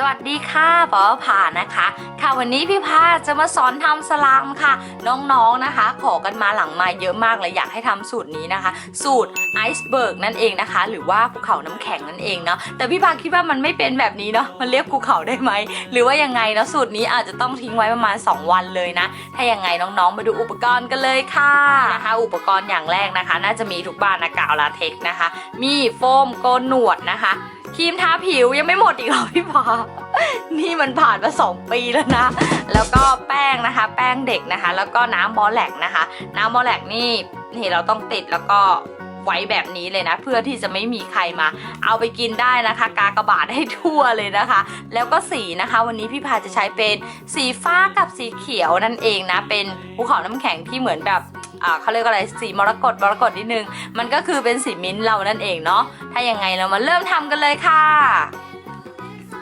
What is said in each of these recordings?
สวัสดีค่ะปอผ่านะคะ ค่ะวันนี้พี่พาจะมาสอนทำสลามค่ะ น้องๆนะคะ ขอกันมาหลังไมาเยอะมากเลยอยากให้ทำสูตรนี้นะคะ สูตรไอซ์เบิร์กนั่นเองนะคะ หรือว่าภูเขาน้ำแข็งนั่นเองเนาะแต่พี่พาคิดว่ามันไม่เป็นแบบนี้เนาะมันเรียกภูเขาได้ไหมหรือว่ายังไงเนาะสูตรนี้อาจจะต้องทิ้งไว้ประมาณ 2 วันเลยนะ ถ้ายังไงน้องๆ มาดูอุปกรณ์กันเลยค่ะนะคะ อุปกรณ์อย่างแรกนะคะ น่าจะมีทุกบ้านนะกาวลาเท็กซ์นะคะ มีโฟมโกนหนวดนะคะ ครีมทาผิวยังไม่หมดอีกเหรอพี่พานี่มันผ่านมาสองปีแล้วนะ แล้วก็แป้งนะคะ แป้งเด็กนะคะ แล้วก็น้ำบอแลกนะคะ น้ำบอแลกนี่นี่เราต้องติดแล้วก็ไว้แบบนี้เลยนะ เพื่อที่จะไม่มีใครมา เอาไปกินได้นะคะ กากระบาทให้ทั่วเลยนะคะ แล้วก็สีนะคะ วันนี้พี่พาจะใช้เป็นสีฟ้ากับสีเขียวนั่นเองนะ เป็นภูเขาน้ำแข็งที่เหมือนแบบ อ่าเขาเรียกอะไรสีมรกตมรกตนิดนึง มันก็คือเป็นสีมิ้นท์เรานั่นเองเนาะถ้ายังไงเรามาเริ่มทำกันเลยค่ะ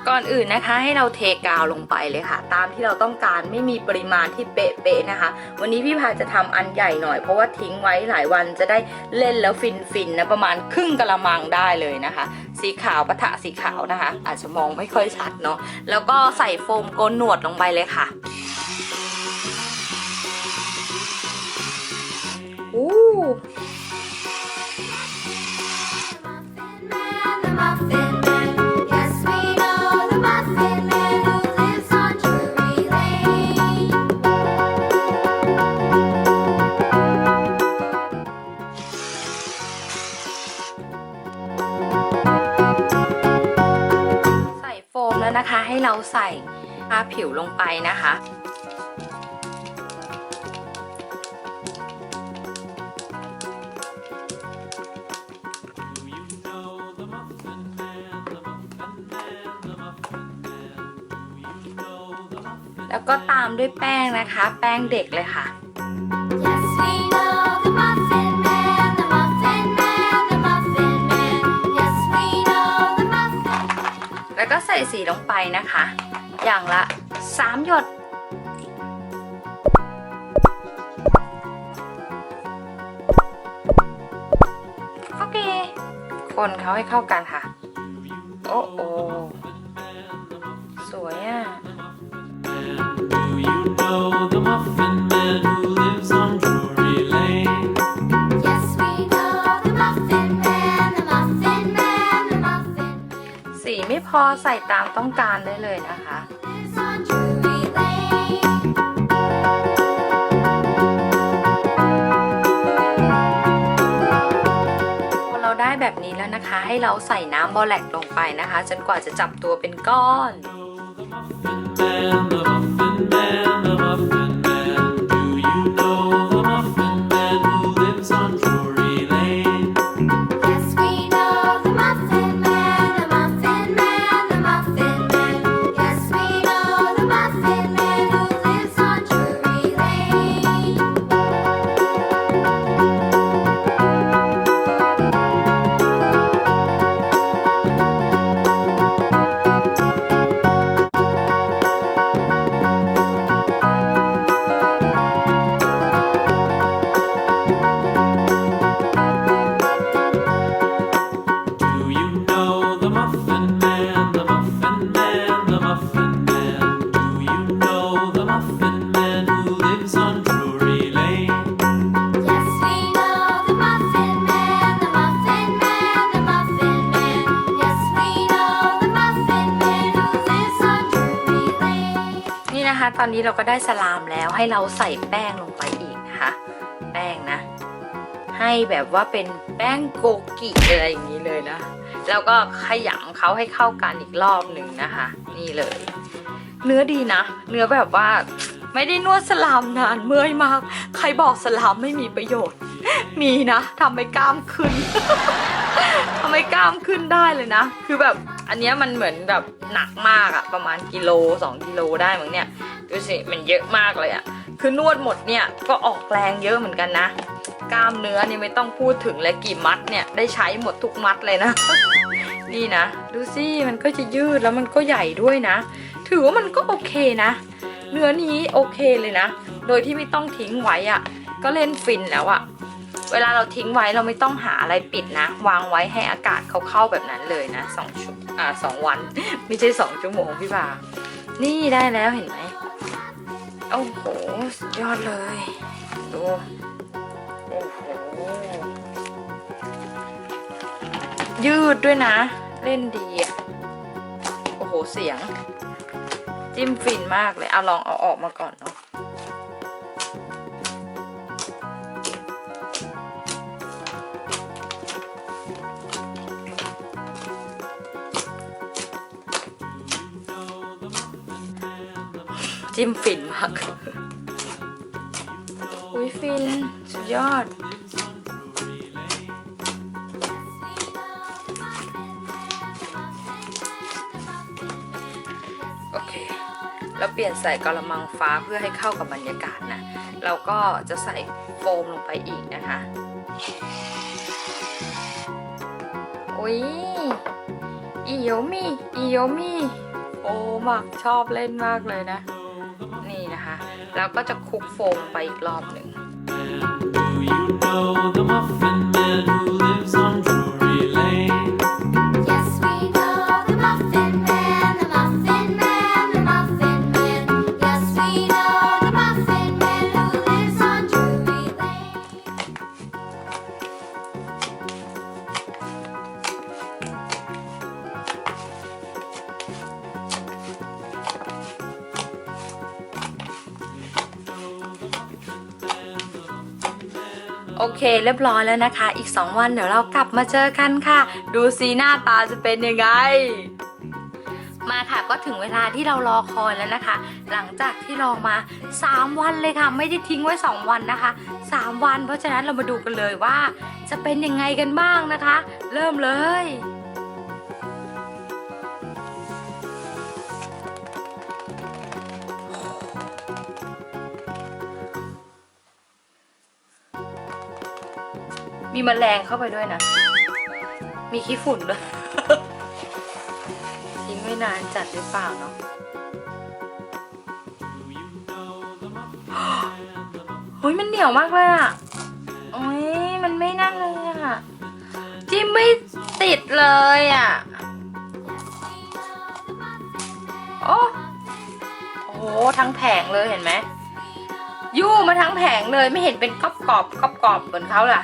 ก่อนอื่นนะคะให้เราเทกาวลงไปเลยค่ะ ตามที่เราต้องการไม่มีปริมาณที่เป๊ะๆนะคะ วันนี้พี่พาจะทำอันใหญ่หน่อยเพราะว่าทิ้งไว้หลายวันจะได้เล่นแล้วฟินๆนะประมาณครึ่งกะละมังได้เลยนะคะสีขาวปะทะสีขาวนะคะ อาจจะมองไม่ค่อยชัดเนาะแล้วก็ใส่โฟมโกนหนวดลงไปเลยค่ะ ให้เราใส่ทาผิวลงไปนะคะ แล้วก็ตามด้วยแป้งนะคะ แป้งเด็กเลยค่ะ ส่สีลงไปนะคะ อย่างละ 3 หยด โอเค คนเขาให้เข้ากันค่ะ โอ้โอสวยอะ Do you know the Muffin Man who lives ใส่ตามต้องการได้เลยนะคะพอเราได้แบบนี้แล้วนะคะ ให้เราใส่น้ำบอแลกลงไปนะคะ จนกว่าจะจับตัวเป็นก้อน ตอนนี้เราก็ได้สลามแล้วให้เราใส่แป้งลงไปอีกนะคะ แป้งนะ ให้แบบว่าเป็นแป้งโกกิอะไรอย่างนี้เลยนะ แล้วก็ขยำเขาให้เข้ากันอีกรอบหนึ่งนะคะ นี่เลย เนื้อดีนะ เนื้อแบบว่าไม่ได้นวดสลามนานเมื่อยมาก ใครบอกสลามไม่มีประโยชน์ มีนะทำให้กล้ามขึ้นทำให้กล้ามขึ้นได้เลยนะ คือแบบ อันเนี้ยมันเหมือนแบบหนักมากอะประมาณกิโล2กิโลได้มั้งเนี่ยดูสิมันเยอะมากเลยอะคือนวดหมดเนี่ยก็ออกแรงเยอะเหมือนกันนะ กล้ามเนื้อนี่ไม่ต้องพูดถึงเลยกี่มัดเนี่ยได้ใช้หมดทุกมัดเลยนะ นี่นะ ดูสิมันก็จะยืดแล้วมันก็ใหญ่ด้วยนะ ถือว่ามันก็โอเคนะ เนื้อนี้โอเคเลยนะ โดยที่ไม่ต้องทิ้งไว้อะก็เล่นฟินแล้วอะ เวลาเราทิ้งไว้เราไม่ต้องหาอะไรปิดนะ วางไว้ให้อากาศเขาเข้าแบบนั้นเลยนะสองชั่วอ่าสองวัน ไม่ใช่สองชั่วโมงพี่บานี่ได้แล้วเห็นไหมโอ้โหสุดยอดเลยดูโอ้โหยืดด้วยนะ เล่นดีอะโอ้โหเสียง จิ้มฟินมากเลยเอาลองเอาออกมาก่อนเนาะ จิ้มฟินมาก อุ้ยฟิน สุดยอด โอเค แล้วเปลี่ยนใส่กระมังฟ้าเพื่อให้เข้ากับบรรยากาศนะ เราก็จะใส่โฟมลงไปอีกนะคะ อุ้ยอีโยมี่อีโยมี่โอ้มากชอบเล่นมากเลยนะ แล้วก็จะคลุกโฟมไปอีกรอบหนึ่ง Do โอเค เรียบร้อยแล้วนะคะ อีก 2 วันเดี๋ยวเรากลับมาเจอกันค่ะ ดูสีหน้าตาจะเป็นยังไง มาค่ะก็ถึงเวลาที่เรารอคอยแล้วนะคะ หลังจากที่รอมา 3 วันเลยค่ะ ไม่ได้ทิ้งไว้ 2 วันนะคะ 3 วัน เพราะฉะนั้นเรามาดูกันเลยว่า จะเป็นยังไงกันบ้างนะคะ เริ่มเลย มีแมลงเข้าไปด้วยนะ มีขี้ฝุ่นด้วย ทิ้งไม่นานจัดหรือเปล่าเนาะเฮ้ยมันเหนียวมากเลยอะโอ้ยมันไม่นั่นเลยอะ จิ้มไม่ติดเลยอะ โอ้โอ้โหทั้งแผงเลยเห็นไหมยู่มาทั้งแผงเลยไม่เห็นเป็นกรอบกรอบกรอบกรอบๆเหมือนเขาล่ะ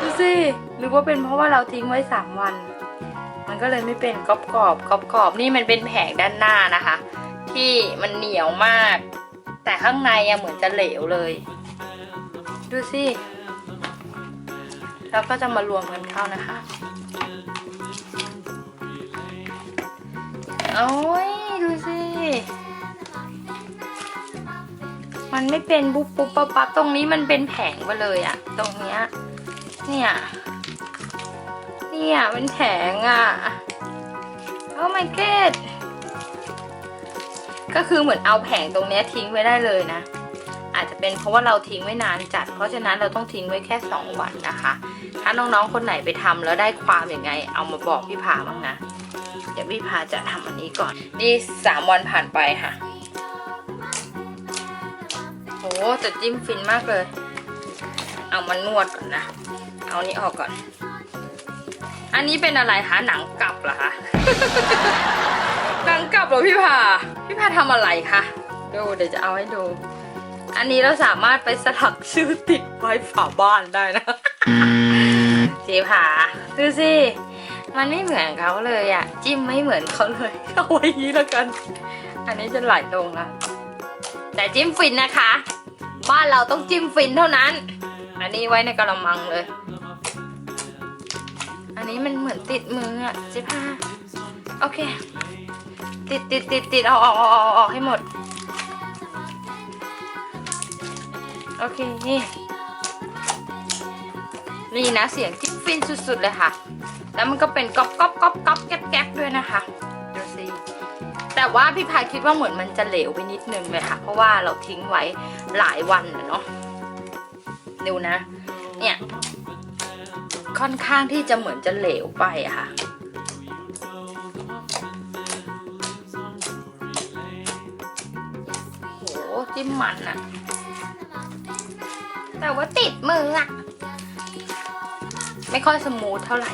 ดูสิหรือว่าเป็นเพราะว่าเราทิ้งไว้สามวัน มันก็เลยไม่เป็นกรอบกรอบกรอบกรอบนี่มันเป็นแผงด้านหน้านะคะ ที่มันเหนียวมาก แต่ข้างในอะเหมือนจะเหลวเลย ดูสิแล้วก็จะมารวมกันเข้านะคะโอ้ย มันไม่เป็นปุ๊บปุ๊บปั๊บปั๊บตรงนี้มันเป็นแผงไปเลยอะตรงเนี้ยเนี่ยเนี่ยเป็นแผงอะโอ้ my god ก็คือเหมือนเอาแผงตรงเนี้ยทิ้งไว้ได้เลยนะ อาจจะเป็นเพราะว่าเราทิ้งไว้นานจัด เพราะฉะนั้นเราต้องทิ้งไว้แค่ 2 วันนะคะ ถ้าน้องๆคนไหนไปทำแล้วได้ความอย่างไง เอามาบอกพี่ผาบ้างนะ เดี๋ยวพี่ผาจะทำอันนี้ก่อน นี่ 3 วันผ่านไปค่ะ แต่จิ้มฟินมากเลย เอามานวดก่อนนะ เอานี้ออกก่อน อันนี้เป็นอะไรคะหนังกลับเหรอคะหนังกลับเหรอพี่ผาพี่ผาทำอะไรคะดูเดี๋ยวจะเอาให้ดู อันนี้เราสามารถไปสลักชื่อติดไว้ฝาบ้านได้นะเจ๊ผาดูสิมันไม่เหมือนเขาเลยอะจิ้มไม่เหมือนเขาเลยเอาไว้นี้แล้วกัน อันนี้จะไหลลงละ แต่จิ้มฟินนะคะ บ้านเราต้องจิ้มฟินเท่านั้น อันนี้ไว้ในกระมังเลย อันนี้มันเหมือนติดมืออะเจ๊ผ้าโอเค ติดติดติดติดเอาออกเอาออกอออกให้หมด โอเค นี่นี่นะเสียงจิ้มฟินสุดๆเลยค่ะ แล้วมันก็เป็นก๊อบก๊อบก๊อบก๊อบแก๊บแก๊บ ว่าพี่พายคิดว่าเหมือนมันจะเหลวไปนิดนึงเลยค่ะ เพราะว่าเราทิ้งไว้หลายวันเนาะดูนะ เนี่ย ค่อนข้างที่จะเหมือนจะเหลวไปอะค่ะโหจิ้มมันอะแต่ว่าติดมืออะไม่ค่อยสมูทเท่าไหร่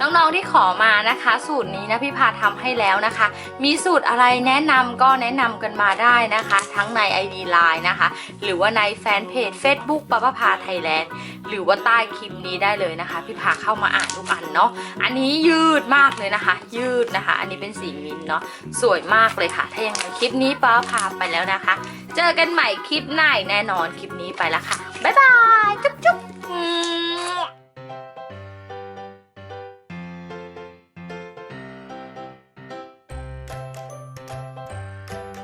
น้องๆที่ขอมานะคะ สูตรนี้นะพี่พาทำให้แล้วนะคะ มีสูตรอะไรแนะนำก็แนะนำกันมาได้นะคะ ทั้งใน ID Line นะคะ หรือว่าในแฟนเพจ Facebook ปะปะพาไทยแลนด์หรือว่าใต้คลิปนี้ได้เลยนะคะ พี่พาเข้ามาอ่านทุกอันเนาะอันนี้ยืดมากเลยนะคะ ยืดนะคะ อันนี้เป็นสีมินเนาะสวยมากเลยค่ะ ถ้ายังไงคลิปนี้ป้าพาไปแล้วนะคะ เจอกันใหม่คลิปหน้าแน่นอนคลิปนี้ไปแล้วค่ะบ๊ายบายจุ๊บ